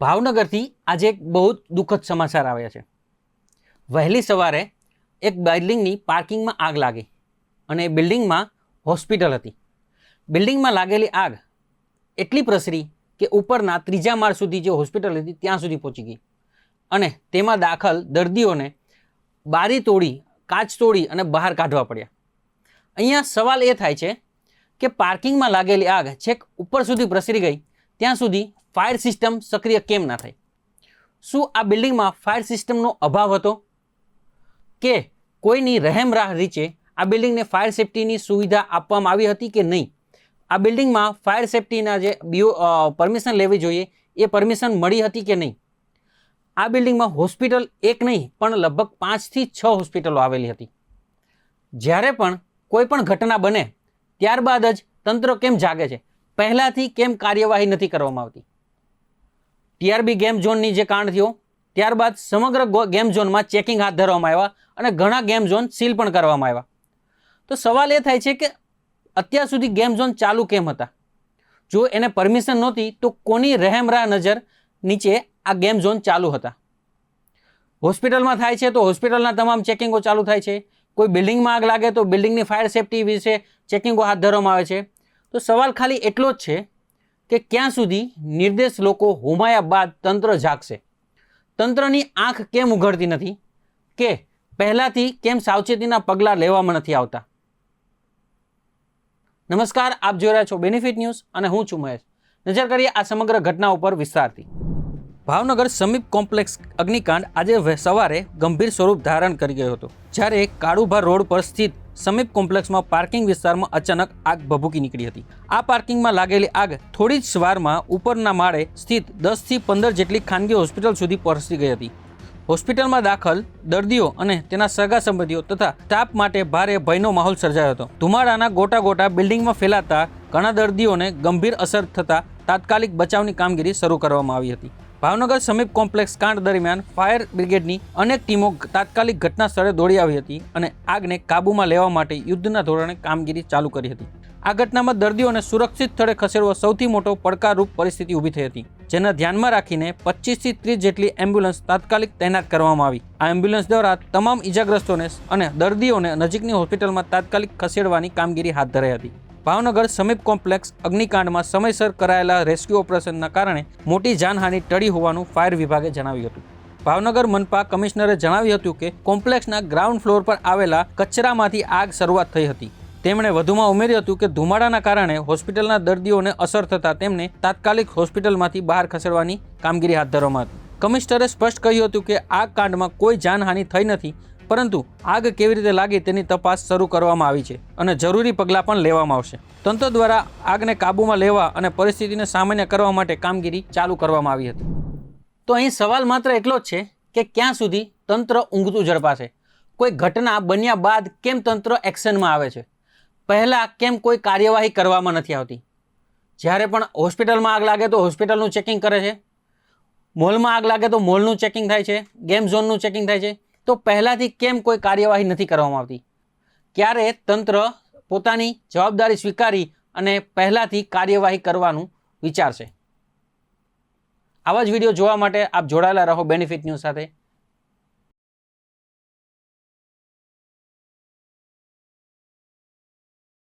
ભાવનગરથી આજે એક બહુ દુઃખદ સમાચાર આવ્યા છે. વહેલી સવારે એક બિલ્ડિંગની પાર્કિંગમાં આગ લાગી અને એ બિલ્ડિંગમાં હોસ્પિટલ હતી. બિલ્ડિંગમાં લાગેલી આગ એટલી પ્રસરી કે ઉપરના ત્રીજા માળ સુધી જે હોસ્પિટલ હતી ત્યાં સુધી પહોંચી ગઈ. અને તેમાં દાખલ દર્દીઓને બારી તોડી, કાચ તોડી અને બહાર કાઢવા પડ્યા. અહીંયા સવાલ એ થાય છે કે પાર્કિંગમાં લાગેલી આગ છેક ઉપર સુધી પ્રસરી ગઈ, ત્યાં સુધી ફાયર સિસ્ટમ સક્રિય કેમ ના થઈ શું આ બિલ્ડિંગમાં ફાયર સિસ્ટમનો અભાવ હતો? કે કોઈની રહેમ રાહ રીચે આ બિલ્ડિંગને ફાયર સેફટીની સુવિધા આપવામાં આવી હતી કે નહીં? આ બિલ્ડિંગમાં ફાયર સેફટીના જે બીઓ પરમિશન લેવી જોઈએ, એ પરમિશન મળી હતી કે નહીં? આ બિલ્ડિંગમાં હોસ્પિટલ એક નહીં, પણ લગભગ પાંચથી છ હોસ્પિટલો આવેલી હતી. જ્યારે પણ કોઈ પણ ઘટના બને, ત્યારબાદ જ તંત્ર કેમ જાગે છે? પહેલાંથી કેમ કાર્યવાહી નથી કરવામાં આવતી? ટીઆરબી ગેમ ઝોનની જે કાંડ થયો, ત્યારબાદ સમગ્ર ગેમ ઝોનમાં ચેકિંગ હાથ ધરવામાં આવ્યા અને ઘણા ગેમ ઝોન સીલ પણ કરવામાં આવ્યા. તો સવાલ એ થાય છે કે અત્યાર સુધી ગેમ ઝોન ચાલુ કેમ હતા? જો એને પરમિશન નહોતી, તો કોની રહેમરા નજર નીચે આ ગેમ ઝોન ચાલુ હતા? હોસ્પિટલમાં થાય છે તો હોસ્પિટલના તમામ ચેકિંગો ચાલુ થાય છે. કોઈ બિલ્ડિંગમાં આગ લાગે તો બિલ્ડિંગની ફાયર સેફટી વિશે ચેકિંગો હાથ ધરવામાં આવે છે. તો સવાલ ખાલી એટલો જ છે કે ક્યાં સુધી નિર્દેશ લોકો હોમાયા બાદ તંત્ર જાગશે? તંત્રની આંખ કેમ ઉઘડતી નથી? કે પહેલાંથી કેમ સાવચેતીના પગલાં લેવામાં નથી આવતા? નમસ્કાર, આપ જોઈ રહ્યા છો બેનિફિટ ન્યૂઝ અને હું છું મહેશ. નજર કરીએ આ સમગ્ર ઘટના ઉપર વિસ્તારથી. ભાવનગર સમીપ કોમ્પ્લેક્સ અગ્નિકાંડ આજે સવારે ગંભીર સ્વરૂપ ધારણ કરી ગયો હતો, જ્યારે કાળુભા રોડ પર સ્થિત સમીપ કોમ્પ્લેક્સમાં પાર્કિંગ વિસ્તારમાં અચાનક આગ ભભૂકી નીકળી હતી. આ પાર્કિંગમાં લાગેલી આગ થોડી જ વારમાં ઉપરના માળે સ્થિત દસથી પંદર જેટલી ખાનગી હોસ્પિટલ સુધી પહોંચી ગઈ હતી. હોસ્પિટલમાં દાખલ દર્દીઓ અને તેના સગા સંબંધીઓ તથા સ્ટાફ માટે ભારે ભયનો માહોલ સર્જાયો હતો. ધુમાડાના ગોટા ગોટા બિલ્ડિંગમાં ફેલાતા ઘણા દર્દીઓને ગંભીર અસર થતા તાત્કાલિક બચાવની કામગીરી શરૂ કરવામાં આવી હતી. ભાવનગર સમીપ કોમ્પ્લેક્સ કાંડ દરમિયાન ફાયર બ્રિગેડની અનેક ટીમો તાત્કાલિક ઘટના સ્થળે દોડી આવી હતી અને આગને કાબૂમાં લેવા માટે યુદ્ધના ધોરણે કામગીરી ચાલુ કરી હતી. આ ઘટનામાં દર્દીઓને સુરક્ષિત સ્થળે ખસેડવો સૌથી મોટો પડકારરૂપ પરિસ્થિતિ ઊભી થઈ હતી, જેના ધ્યાનમાં રાખીને પચીસથી ત્રીસ જેટલી એમ્બ્યુલન્સ તાત્કાલિક તૈનાત કરવામાં આવી. આ એમ્બ્યુલન્સ દ્વારા તમામ ઇજાગ્રસ્તોને અને દર્દીઓને નજીકની હોસ્પિટલમાં તાત્કાલિક ખસેડવાની કામગીરી હાથ ધરાઈ હતી. ભાવનગર સમીપ કોમ્પ્લેક્સ અગ્નિકાંડમાં સમયસર કરાયેલા રેસ્ક્યુ ઓપરેશનના કારણે મોટી જાનહાનિ ટળી હોવાનું ફાયર વિભાગે જણાવ્યું હતું. ભાવનગર મનપા કમિશનરે જણાવ્યું હતું કે, કોમ્પ્લેક્સના ગ્રાઉન્ડ ફ્લોર પર આવેલા કચરામાંથી આગ શરૂઆત થઈ હતી. તેમણે વધુમાં ઉમેર્યું હતું કે, ધુમાડાના કારણે હોસ્પિટલના દર્દીઓને અસર થતાં તેમને તાત્કાલિક હોસ્પિટલમાંથી બહાર ખસેડવાની કામગીરી હાથ ધરવામાં હતી. કમિશનરે સ્પષ્ટ કહ્યું હતું કે, આ કાંડમાં કોઈ જાનહાનિ થઈ નથી પરંતુ આગ કેવી રીતે લાગી તેની તપાસ શરૂ કરવામાં આવી છે અને જરૂરી પગલાં પણ લેવામાં આવશે. તંત્ર દ્વારા આગને કાબૂમાં લેવા અને પરિસ્થિતિને સામાન્ય કરવા માટે કામગીરી ચાલુ કરવામાં આવી હતી. તો અહીં સવાલ માત્ર એટલો જ છે કે ક્યાં સુધી તંત્ર ઊંઘતું ઝડપાશે? કોઈ ઘટના બન્યા બાદ કેમ તંત્ર એક્શનમાં આવે છે? પહેલાં કેમ કોઈ કાર્યવાહી કરવામાં નથી આવતી? જ્યારે પણ હોસ્પિટલમાં આગ લાગે તો હોસ્પિટલનું ચેકિંગ કરે છે? મોલમાં આગ લાગે તો મોલનું ચેકિંગ થાય છે? ગેમ ઝોનનું ચેકિંગ થાય છે? તો પહેલાંથી કેમ કોઈ કાર્યવાહી નથી કરવામાં આવતી? ક્યારે તંત્ર પોતાની જવાબદારી સ્વીકારી અને પહેલાંથી કાર્યવાહી કરવાનું વિચારશે? આવા જ વીડિયો જોવા માટે આપ જોડાયેલા રહો બેનિફિટ ન્યૂઝ સાથે.